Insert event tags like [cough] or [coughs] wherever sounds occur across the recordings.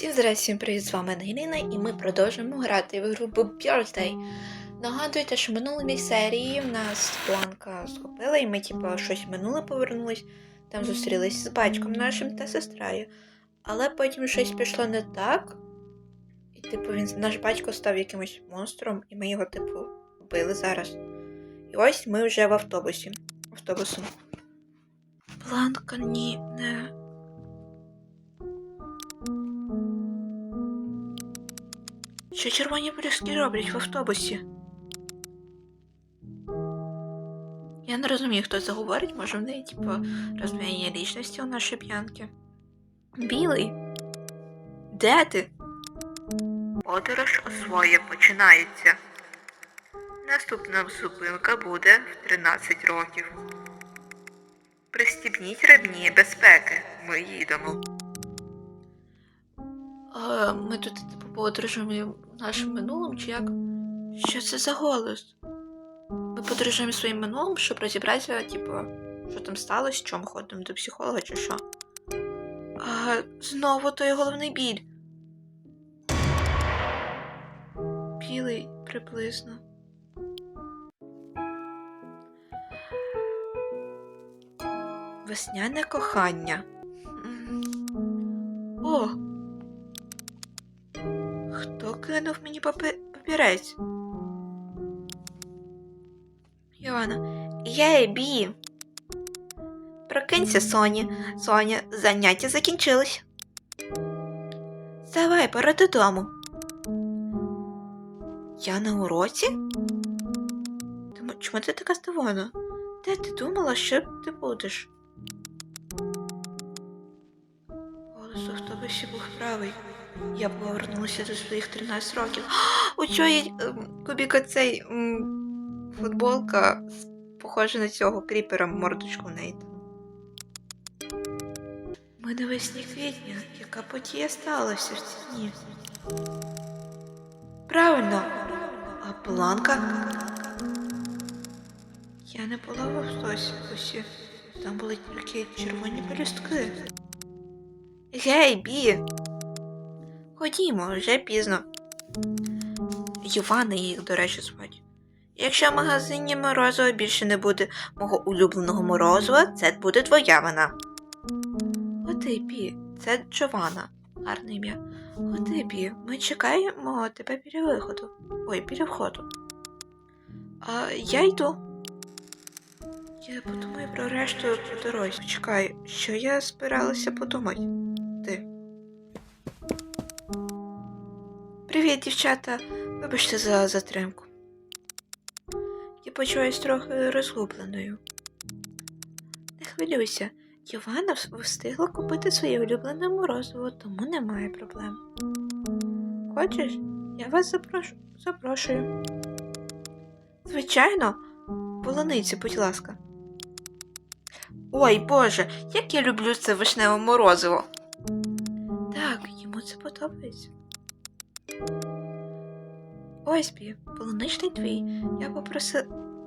Всім здрасте, всім привіт, з вами Ангеліна, і ми продовжуємо грати в гру Birthday. Нагадуйте, що в минулій серії в нас планка схопила, і ми, типу, щось минуле повернулись, там зустрілись з батьком нашим та сестрою. Але потім щось пішло не так. І, типу, він наш батько став якимось монстром, і ми його, типу, вбили зараз. І ось ми вже в автобусі. Автобусом. Планка ні, не. Що червоні пляшки роблять в автобусі? Я не розумію, хто це говорить, може в неї, типу, роздвоєння лічності у нашої п'янки. Білий? Де ти? Подорож освоє починається. Наступна зупинка буде в 13 років. Пристібніть ремні безпеки. Ми їдемо. А, ми тут типу, подорожуємо нашим минулим, чи як? Що це за голос? Ми подорожуємо своїм минулим, щоб розібратися, типу, що там сталося, що ми ходимо до психолога, чи що. А знову той головний біль. Білий приблизно. Весняне кохання. О! Хто кинув мені папірець? Йоанна. Єй, Бі. Прокинься, Соні. Соня, заняття закінчились. Давай, пора додому. Я на уроці? Чому ти така здивована? Де ти думала, що ти будеш? Голос автобусі був правий. Я повернулася до своїх 13 років. [gasps] У цієї ем, кубіка цей футболка похожа на цього кріпера мордочку в неї. Ми навесні квітня, яка подія сталася в ці дні. Правильно. А планка? Я не була в автобусі. Там були тільки червоні пелюстки. Гей, Бі! Ходімо, вже пізно. Йована їх, до речі, звать. Якщо в магазині морозива більше не буде мого улюбленого морозива, це буде твоя вина. Оти, Бі, це Джована. Гарне ім'я. Оти, Бі, ми чекаємо тебе біля виходу. Ой, біля входу. А я йду. Я подумаю про решту по дорозі. Чекай, що я збиралася подумати? Привіт, дівчата. Вибачте за затримку. Я почуваюсь трохи розгубленою. Не хвилюйся, Йована встигла купити своє улюблене морозиво, тому немає проблем. Хочеш, я вас запрошу... запрошую. Звичайно, полуниці, будь ласка. Ой, Боже, як я люблю це вишневе морозиво. Так, йому це подобається. Ось бі, полуничний твій. Я попросила.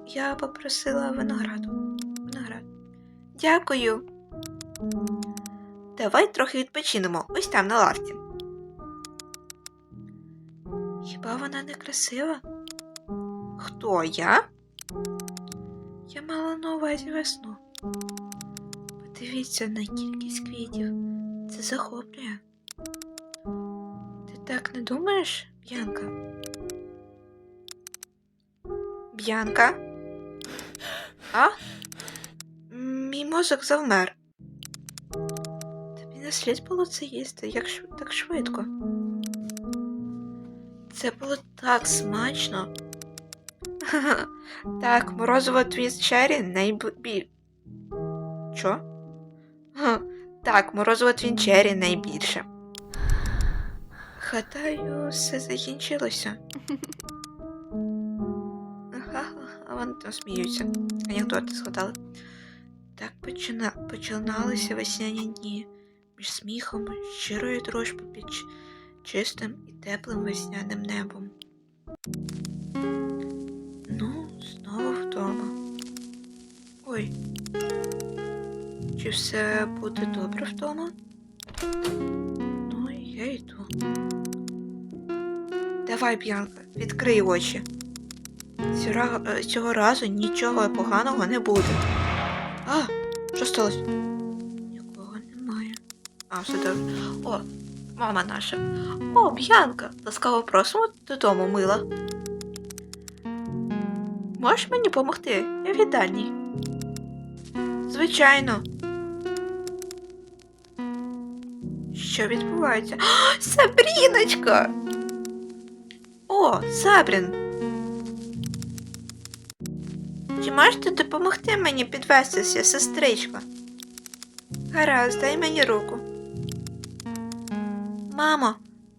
Я попросила винограду. Виноград. Дякую. Давай трохи відпочинемо. Ось там на лавці. Хіба вона не красива? Хто я? Я мала на увазі весну. Подивіться на кількість квітів. Це захоплює. Так не думаєш, Б'янка? Б'янка? А? Мій мозок завмер. Тобі не слід було це їсти, як шв- так швидко. Це було так смачно. [laughs] Так, морозиво твіст Черрі найбіль... Ха, [laughs] Так, морозиво твін Черрі найбільше. Гадаю, все закінчилося. Ага, а вони там сміються. Анекдоти згадали. Так почина... починалися весняні дні між сміхом, щирою дружбою під чистим і теплим весняним небом. Ну, знову вдома. Ой. Чи все буде добре вдома? Давай, Б'янка, відкрий очі. Е, цього разу нічого поганого не буде. А, що сталося? Нікого немає. А, все добре. О, мама наша. О, Б'янка, ласкаво просимо додому, мила. Можеш мені допомогти? Я в їдальні. Звичайно. Що відбувається? А, Сабріночка! О, Сабрін! Чи можете допомогти мені підвестися, сестричко? Гаразд, дай мені руку. Мамо,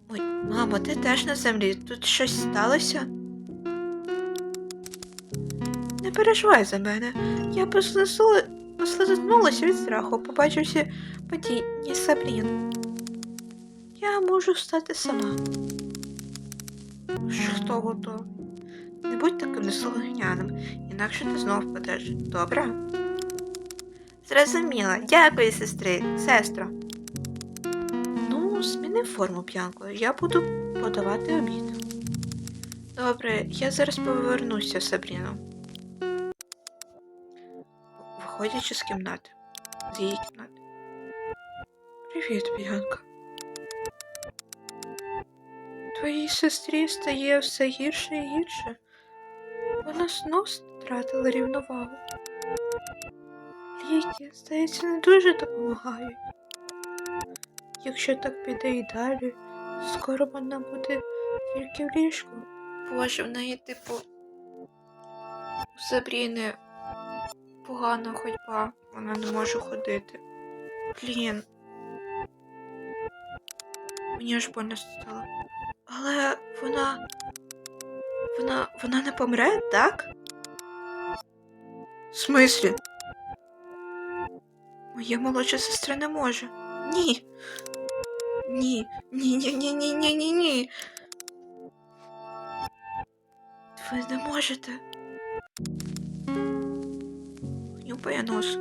ой, мамо, ти теж на землі. Тут щось сталося? Не переживай за мене. Я послизнулася від страху, побачивши падіння Сабрін. Я можу встати сама. Що готов? Не будь таким неслухняним, інакше ти знов впадеш. Добре? Зрозуміла. Дякую, сестри, сестро. Ну, зміни форму п'янку. Я буду подавати обід. Добре, я зараз повернуся, Сабріно. Виходячи з кімнати. З її кімнати. Привіт, Б'янка. Твоїй сестрі стає все гірше і гірше. Вона знов втратила рівновагу. Ліки, здається, не дуже допомагають. Якщо так піде і далі, скоро вона буде тільки в ліжку. Боже, в неї, типу, у Сабріни погана ходьба, вона не може ходити. Блін. Мені аж больно стало. Але вона. Вона. Вона не помре, так? В смислі? Моя молодша сестра не може. Ні. Ні. Ні, ні, ні, ні, ні, ні, ні. Ви не можете. Нюпає нос.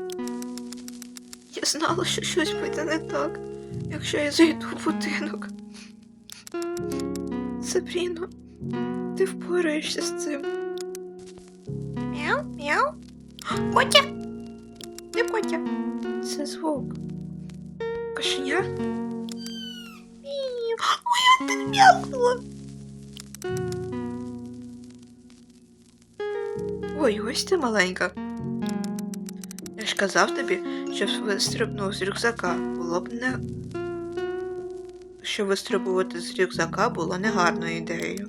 Я знала, що щось буде не так, якщо я зайду в будинок. Сабріно, ти впораєшся з цим. Мяу, мяу. Котя! Не котя. Це звук. Кошеня? Міу. Ой, ти м'якнула. Ой, ось ти маленька. Я ж казав тобі, що вистрибнув з рюкзака. Було б не. Що вистрибувати з рюкзака було негарною ідеєю.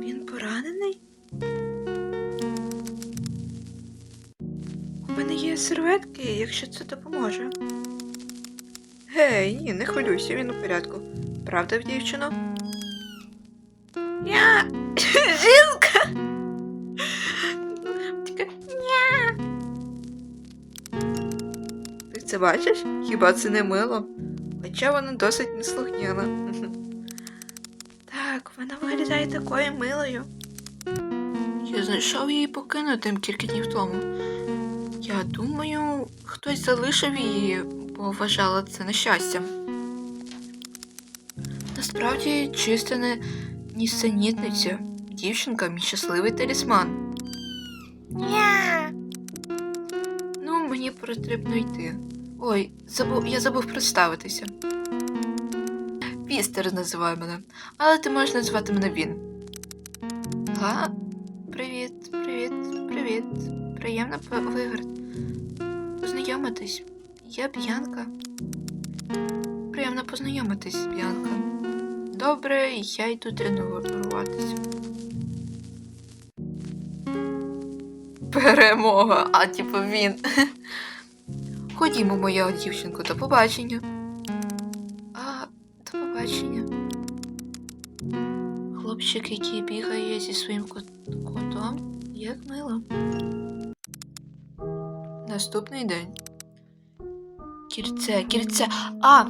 Він поранений? У мене є серветки, якщо це допоможе. Гей, ні, не хвилюйся, він у порядку. Правда, дівчино? Я [coughs] жінка. Ти це бачиш? Хіба це не мило? Хоча вона досить неслухняна. Так, вона виглядає такою милою. Я знайшов її покинутим кілька днів тому. Я думаю, хтось залишив її, бо вважала це нещастям. Насправді, чисто не нісенітниця. Дівчинка мій щасливий талісман. Ну, мені потрібно йти. Ой, забув, я забув представитися. Пістер називає мене, але ти можеш називати мене він. Га? Привіт, привіт, привіт. Приємно виграти. Познайомитись. Я Б'янка. Приємно познайомитись, Б'янка. Добре, я йду тренуватися. Перемога, а типу він. Ходімо, моя дівчинко, до побачення. А, до побачення. Хлопчик, який бігає зі своїм котом, як мило. Наступний день. Кільце, кільце. А!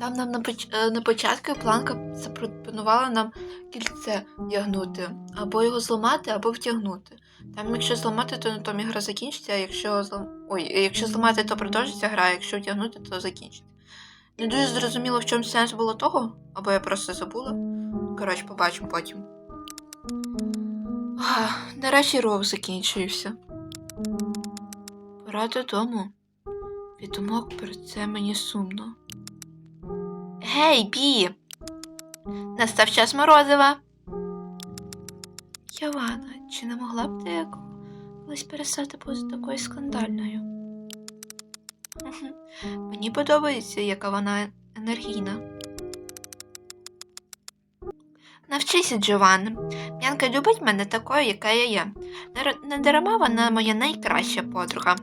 Там нам на, поч... е, на початку планка запропонувала нам кільце вдягнути. Або його зламати, або втягнути. Там, якщо зламати, то на тому гра закінчиться, а якщо злам... Ой, якщо зламати, то продовжиться гра, а якщо втягнути, то закінчиться. Не дуже зрозуміло, в чому сенс було того, або я просто забула. Коротше, побачимо потім. А, нарешті рок закінчився. Пора додому. Від думок про це мені сумно. Гей, Бі! Настав час морозива. Йована, чи не могла б ти колись перестати бути такою скандальною? Мені подобається, яка вона енергійна. Навчися, Джованна. Янка любить мене такою, яка я є. Не, дарма вона моя найкраща подруга.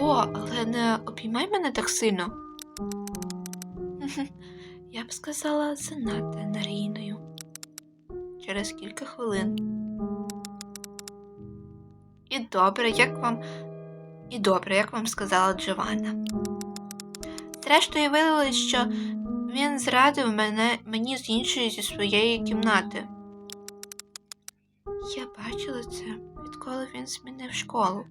О, але не обіймай мене так сильно. Я б сказала, занадто енергійною. Через кілька хвилин. І добре, як вам. І добре, як вам сказала Джованна. Зрештою, виявилось, що він зрадив мене мені з іншої зі своєї кімнати. Я бачила це, відколи він змінив школу.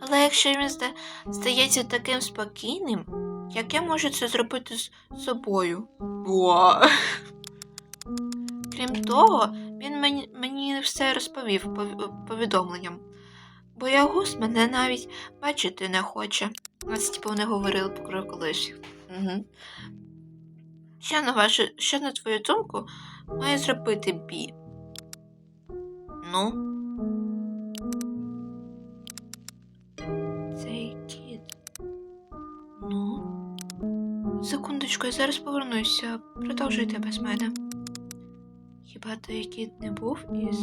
Але якщо він зда... здається таким спокійним, як я можу це зробити з собою? Крім того, він мені, все розповів пов- повідомленням. Боягуз мене навіть бачити не хоче. Ось типу вони говорили про колишніх. Угу. Що на вашу, що на твою думку має зробити Бі? Ну? Цей кіт. Ну? Секундочку, я зараз повернуся. Продовжуйте без мене. Хіба той кіт не був із.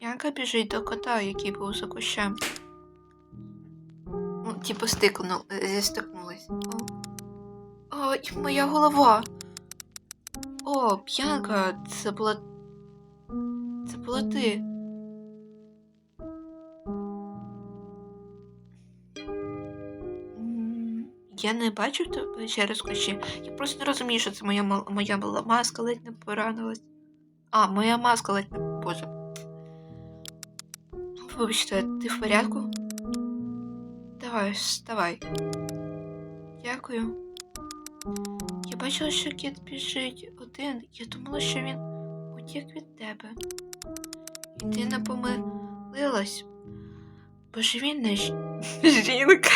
М'яка біжить до кота, який був за кущем. Ну, типу, стикну, зістикнулись. О. Ой, моя голова. О, п'янка, це була. Це була ти. Я не бачив тебе через кущі. Я просто не розумію, що це моя, моя була маска ледь не поранилась. А, моя маска ледь не. Боже. Вибачте, ти в порядку? Давай, вставай. Дякую. Я бачила, що кіт біжить один. Я думала, що він утік від тебе. І ти не помилилась. Божевільна [laughs] жінка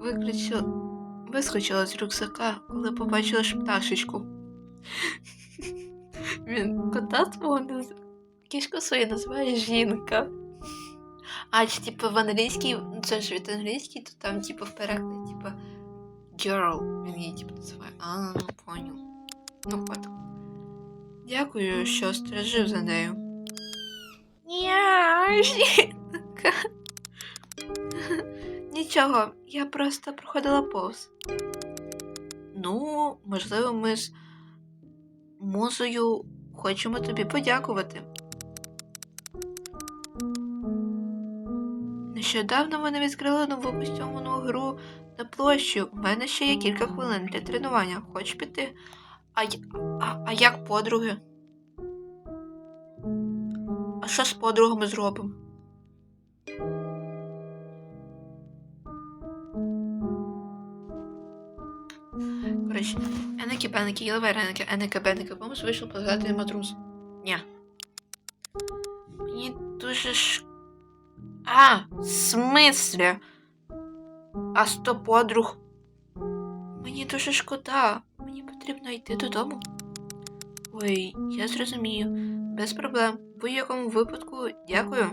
ви, в- вискочила з рюкзака, коли побачила пташечку. [laughs] Він кота свого наз... кішку свою називає жінка. А, чи типу в англійській, ну, це ж від англійській, то там, типу, в перекладі, типу, girl, він її типу називає. А, понял. Ну от. Дякую, що стражив за нею. Я жінка. [laughs] Нічого, я просто проходила повз. Ну, можливо, ми з музою хочемо тобі подякувати. Нещодавно вони відкрили нову костюмну гру на площі. У мене ще є кілька хвилин для тренування. Хочеш піти? А, а, а як подруги? А що з подругами зробимо? Коротше, Енекі Бенекі, їли вареники, Енекі Бенекі, помус вийшов позгадати матрус. Ні. Мені дуже ж. А, в смислі? А сто подруг? Мені дуже шкода. Мені потрібно йти додому. Ой, я зрозумію. Без проблем. В будь-якому випадку дякую.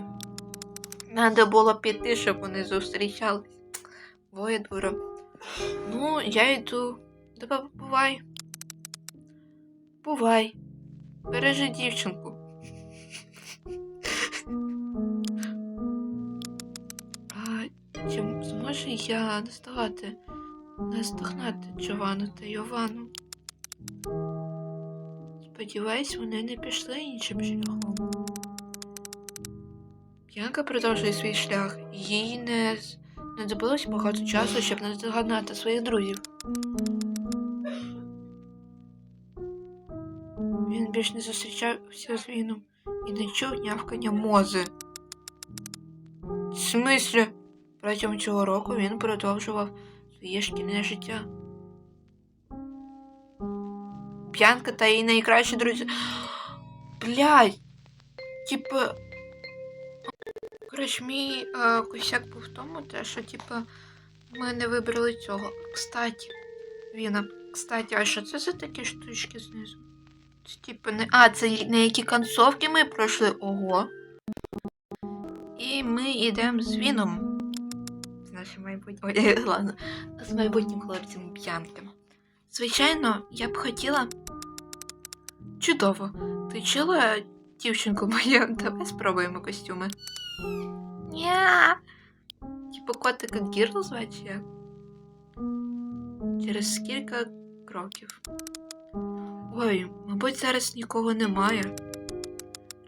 Надо було піти, щоб вони зустрічались. Воє дура. Ну, я йду. Тебе бувай. Бувай. Бережи дівчинку. А чи зможу я наставати, наздогнати Джованну та Йовану? Сподіваюсь, вони не пішли іншим шляхом. Б'янка продовжує свій шлях, їй не знадобилось багато часу, щоб наздогнати своїх друзів. Більш не зустрічався з Віном і не чув нявкання мози. В смислі? Протягом цього року він продовжував свій твоє шкільне життя. Б'янка та її найкращі друзі. Блядь. Типа. Коротше, мій е, косяк був в тому, те, що, типа, ми не вибрали цього. Кстати, Віна, кстати, а що це за такі штучки знизу? Це типа не. А, це на які концовки ми пройшли. Ого. І ми йдемо з Віном. З нашим майбутнім. Ой, [laughs] ладно. З майбутнім хлопцем п'янки. Звичайно, я б хотіла. Чудово. Ти чула, дівчинку моя? [laughs] Давай спробуємо костюми. Ня. Типу котика Гірл звати? Через кілька кроків. Ой, мабуть, зараз нікого немає.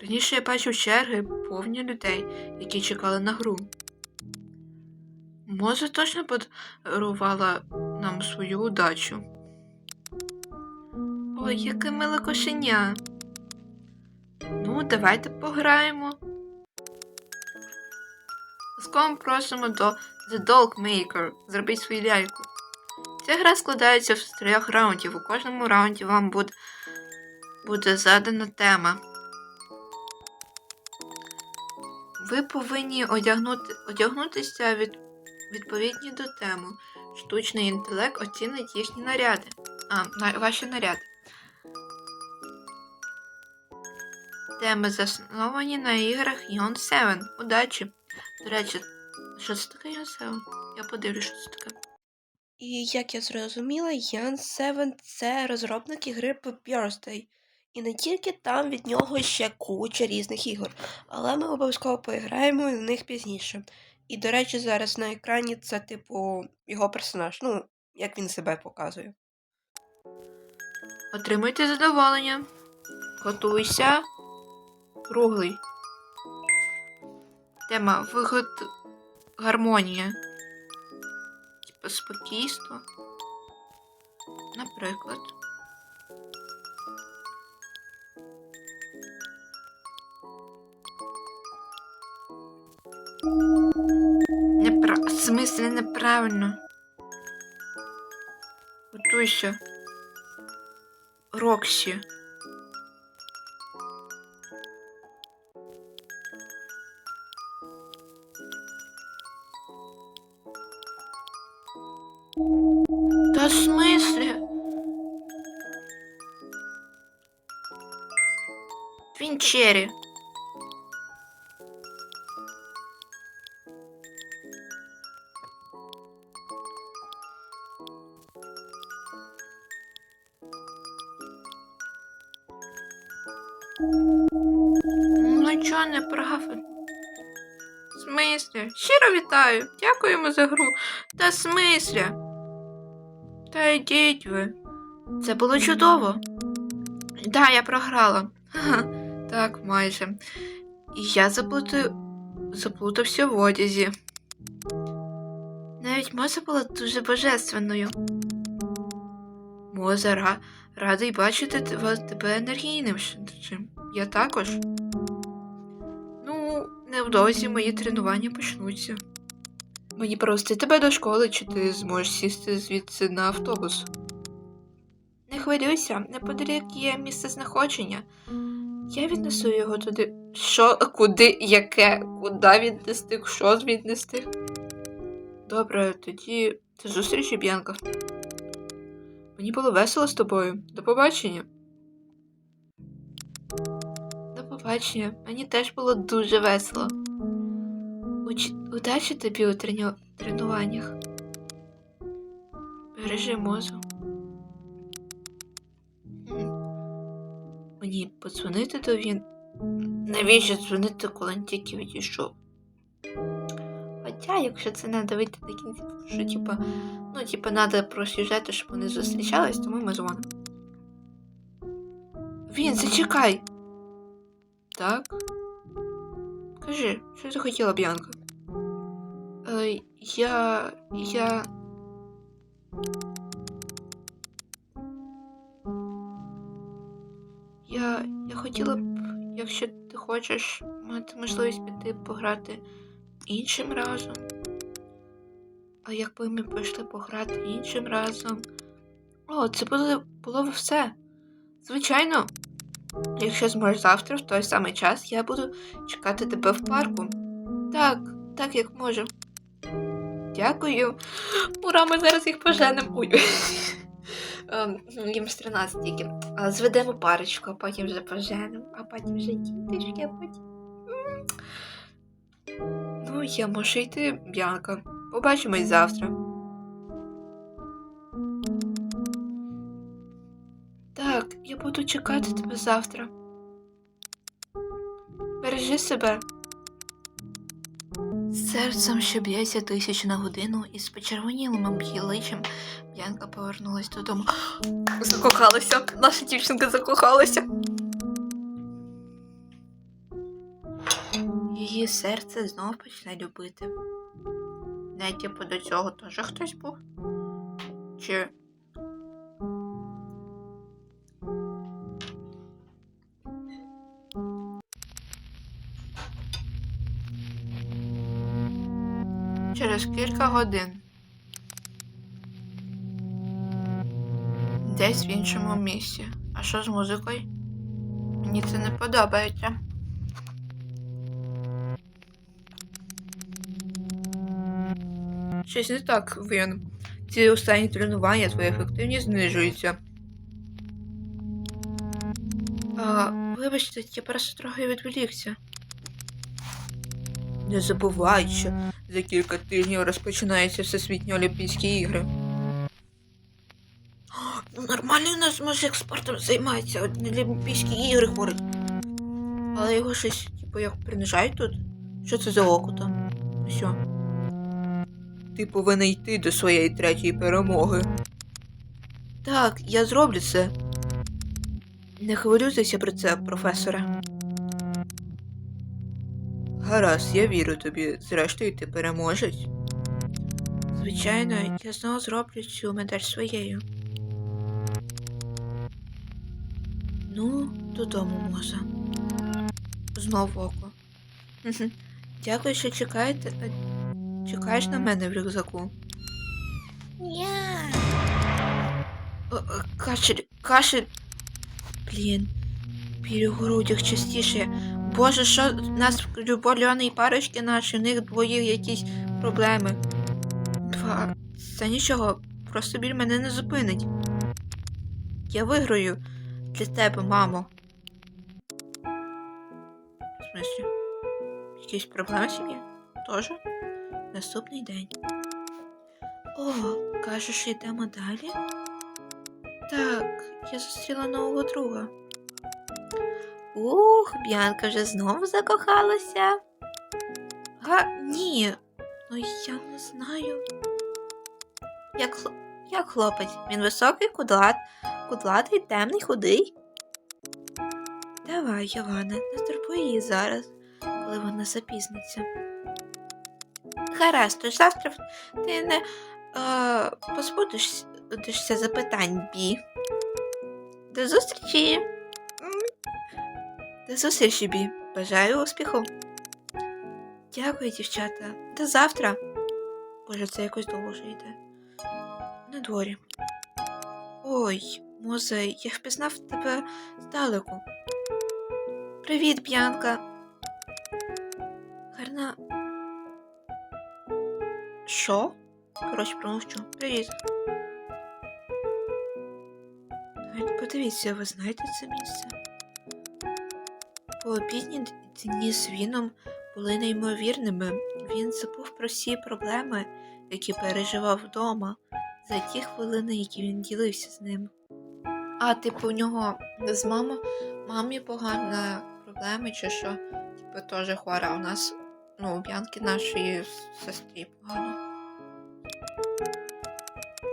Раніше я бачив черги повні людей, які чекали на гру. Може, точно подарувала нам свою удачу. Ой, яке миле кошеня. Ну, давайте пограємо. Ласкаво просимо до The Dog Maker. Зробіть свою ляльку. Ця гра складається з трьох раундів. У кожному раунді вам буде, буде задана тема. Ви повинні одягнути, одягнутися від, відповідні до теми. Штучний інтелект оцінить їхні наряди. А, на, ваші наряди. Теми засновані на іграх Ion 7. Удачі! До речі, що це таке Ion 7? Я подивлюсь, що це таке. І як я зрозуміла, Ян Севен це розробник ігри Birthday. І не тільки там від нього ще куча різних ігор, але ми обов'язково поіграємо на них пізніше. І, до речі, зараз на екрані це, типу, його персонаж, ну, як він себе показує. Отримуйте задоволення. Готуйся. Круглий. Тема вигод гармонія. Спокійство. Наприклад. Непра... В смислі неправильно. Готуйся. Роксі. Смислі? Та йдіть ви. Це було чудово. Да, я програла. Ха-ха. Так, майже. Я заплутаю... заплутався в одязі. Навіть Моза була дуже божественною. Моза, ра... радий бачити тебе, енергійним. Я також. Ну, невдовзі мої тренування почнуться. Мені провести тебе до школи, чи ти зможеш сісти звідси на автобус? Не хвилюйся, неподалік є місце знаходження. Я віднесу його туди. Що, куди, яке? Куди віднести? Що віднести? Добре, тоді до зустрічі, Б'янка. Мені було весело з тобою. До побачення. До побачення. Мені теж було дуже весело. Уч... Удачі тобі у трену... тренуваннях. Бережи мозу. Мені подзвонити до він. Навіщо дзвонити, коли він тільки відійшов? Хоча, якщо це треба вийти на кінці, що типа, ну, типа, треба просюжети, щоб вони зустрічались, тому ми дзвонимо. Він, зачекай! Так. Кажи, що ти хотіла, Б'янка? Е, я. я. Я. Я хотіла б, якщо ти хочеш, мати можливість піти пограти іншим разом. А якби ми пішли пограти іншим разом. О, це було б все. Звичайно, якщо зможеш завтра в той самий час, я буду чекати тебе в парку. Так, так як можу. Дякую. Ура, ми зараз їх поженемо. Ем, Їм з 13 тільки. Зведемо парочку, а потім вже поженемо, а потім вже діточки, а потім. Ну, я можу йти, Б'янка. Побачимось завтра. Так, я буду чекати тебе завтра. Бережи себе. Серцем, що б'ється тисяч на годину, і з почервонілим обличчям Б'янка повернулась додому. Закохалася. Наша дівчинка закохалася. Її серце знов почне любити. Не типу до цього теж хтось був? Чи. Через кілька годин. Десь в іншому місці. А що з музикою? Мені це не подобається. Щось не так, Вен. Ці останні тренування твоя ефективність знижується. А, вибачте, я просто трохи відволікся. Не забувай, що за кілька тижнів розпочинаються Всесвітні Олімпійські ігри. Ну, нормально у нас мужик спортом займається, от на Олімпійські ігри ходить. Але його щось, типу, як принижають тут. Що це за око там? Що? Ти повинен йти до своєї третьої перемоги. Так, я зроблю це. Не хвилюйтеся про це, професоре. Гаразд, я вірю тобі. Зрештою, ти переможець. Звичайно, я знову зроблю цю медаль своєю. Ну, додому можа. Знову око. Дякую, що чекаєте. Чекаєш на мене в рюкзаку. О, Кашель, кашель. Блін. Біль у грудях частіше. Боже, що в нас любов'яні парочки наші, у них двоїх якісь проблеми. Два. Це нічого, просто біль мене не зупинить. Я виграю для тебе, мамо. В смислі? Якісь проблеми сім'ї? Тоже? Наступний день. О, кажеш, йдемо далі? Так, я зустріла нового друга. Ух, Б'янка вже знову закохалася. Га, ні. Ну я не знаю. Як, як хлопець, він високий, кудлат, кудлатий, темний, худий. Давай, Йована, не турбуй її зараз, коли вона запізниться. Гаразд, тож завтра ти не е, позбудешся запитань, Бі. До зустрічі. До зустрічі, Бі. Бажаю успіху. Дякую, дівчата. До завтра. Боже, це якось довго вже йде. На дворі. Ой, Мозе, я впізнав тебе здалеку. Привіт, Б'янка. Гарна. Що? Коротше, промовчу. Привіт. Подивіться, ви знаєте це місце? Пообідні дні з Віном були неймовірними. Він забув про всі проблеми, які переживав вдома, за ті хвилини, які він ділився з ним. А, типу, у нього з мамою, мамі погана проблеми, чи що? Типу, теж хвора. У нас, ну, у Б'янки нашої сестрі погано.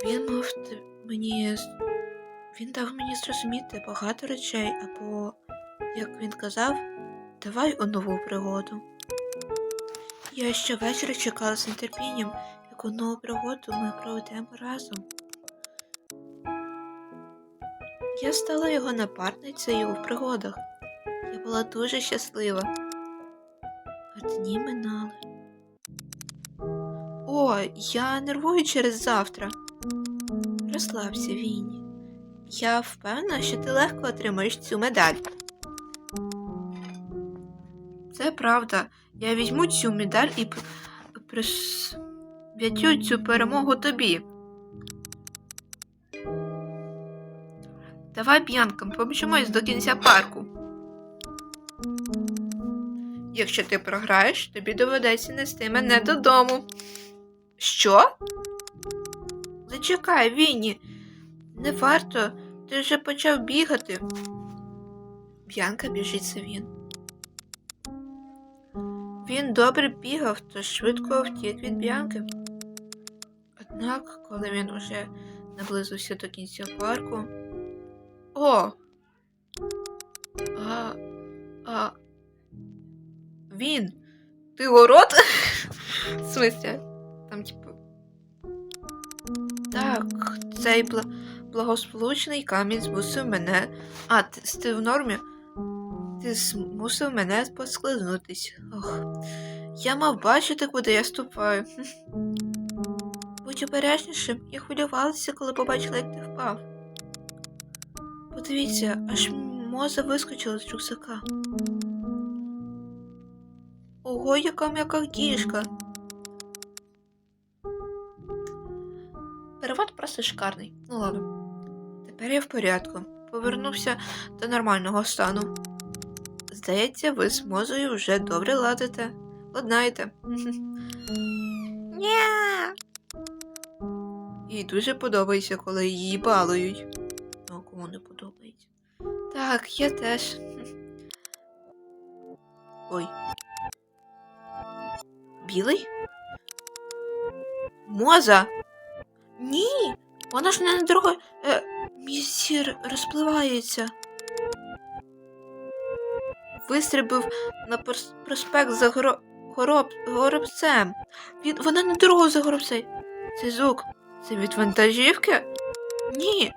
Він мав мені. Він дав мені зрозуміти багато речей, або, як він казав, давай у нову пригоду. Я щовечора чекала з нетерпінням, яку нову пригоду ми проведемо разом. Я стала його напарницею у пригодах. Я була дуже щаслива. А дні минали. О, я нервую через завтра. Розслабся, Вінні. Я впевнена, що ти легко отримаєш цю медаль. Правда. Я візьму цю медаль і присвятю цю перемогу тобі. Давай, Б'янка, побачимось до кінця парку. Якщо ти програєш, тобі доведеться нести мене додому. Що? Зачекай, Вінні. Не варто, ти вже почав бігати. Б'янка біжить це він. Він добре бігав, то швидко втік від Б'янки. Однак, коли він уже наблизився до кінця парку. О! А. А. Він. Ти город? В смысле? Там, типу. Так, цей бла... благосполучний камінь змусив мене. А, ти, ти в нормі? Ти змусив мене послизнутись. Ох. Я мав бачити, куди я ступаю. Будь обережнішим, я хвилювалася, коли побачила, як ти впав. Подивіться, аж моза вискочила з рюкзака. Ого, яка м'яка кішка. Перевод просто шикарний. Ну ладно. Тепер я в порядку. Повернувся до нормального стану. Здається, ви з мозою вже добре ладите. Ладнаєте. Ні. Їй дуже подобається, коли її балують. Ну, кому не подобається. Так, я теж. Ой. Білий? Моза? Ні, вона ж не на дорогою. Е, мій розпливається. Вистрибив на проспект за горо... гороб... горобцем. Він... Вона не дорогою за горобцем. Це звук. Це від вантажівки? Ні.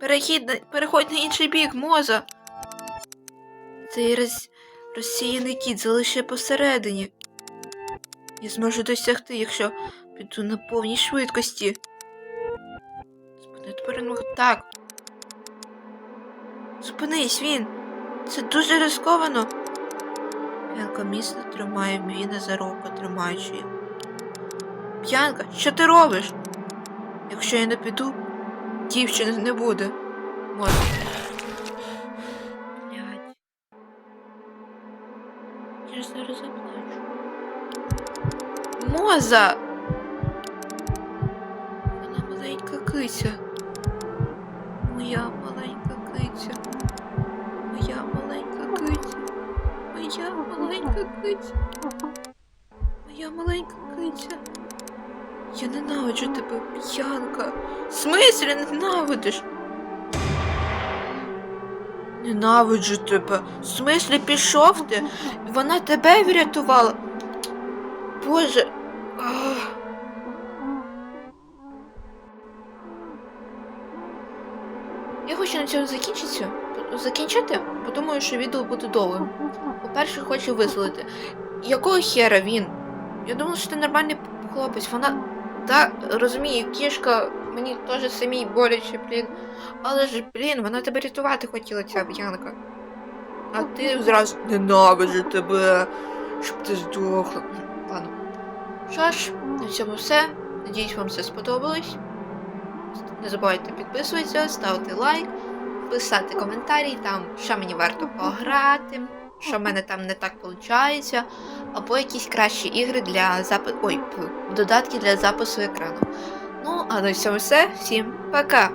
Перехід на... Переходь на інший бік, моза. Цей роз... розсіяний кіт залише посередині. Я зможу досягти, якщо піду на повній швидкості. Зупинити перемогу. Так. Зупинись, він. Це дуже ризиковано. П'янка міцно тримає Віна за руку, тримаючи його. П'янка, що ти робиш? Якщо я не піду, дівчини не буде. Може. Блядь. Я ж зараз заплачу. Моза! Вона маленька киця. Маленька киця. Моя маленька киця. Я ненавиджу тебе, п'янка. В смислі ненавидиш? Ненавиджу тебе. В смислі пішов ти? Вона тебе врятувала. Боже. Ах. Я хочу на цьому закінчити. Закінчити, бо думаю, що відео буде довгим. По-перше, хочу висловити. Якого хера він? Я думала, що ти нормальний хлопець. Вона. Та розумію, кішка, мені теж самій боляче, блін. Але ж, блін, вона тебе рятувати хотіла, ця б'янка. А ти зразу ненавиджу тебе, щоб ти здохла. Ладно. Що ж, на цьому все. Надіюсь, вам все сподобалось. Не забувайте підписуватися, ставити лайк, писати коментарі, там, що мені варто пограти, що в мене там не так виходить, або якісь кращі ігри для запису. Ой, додатки для запису екрану. Ну, а на цьому все. Всім пока!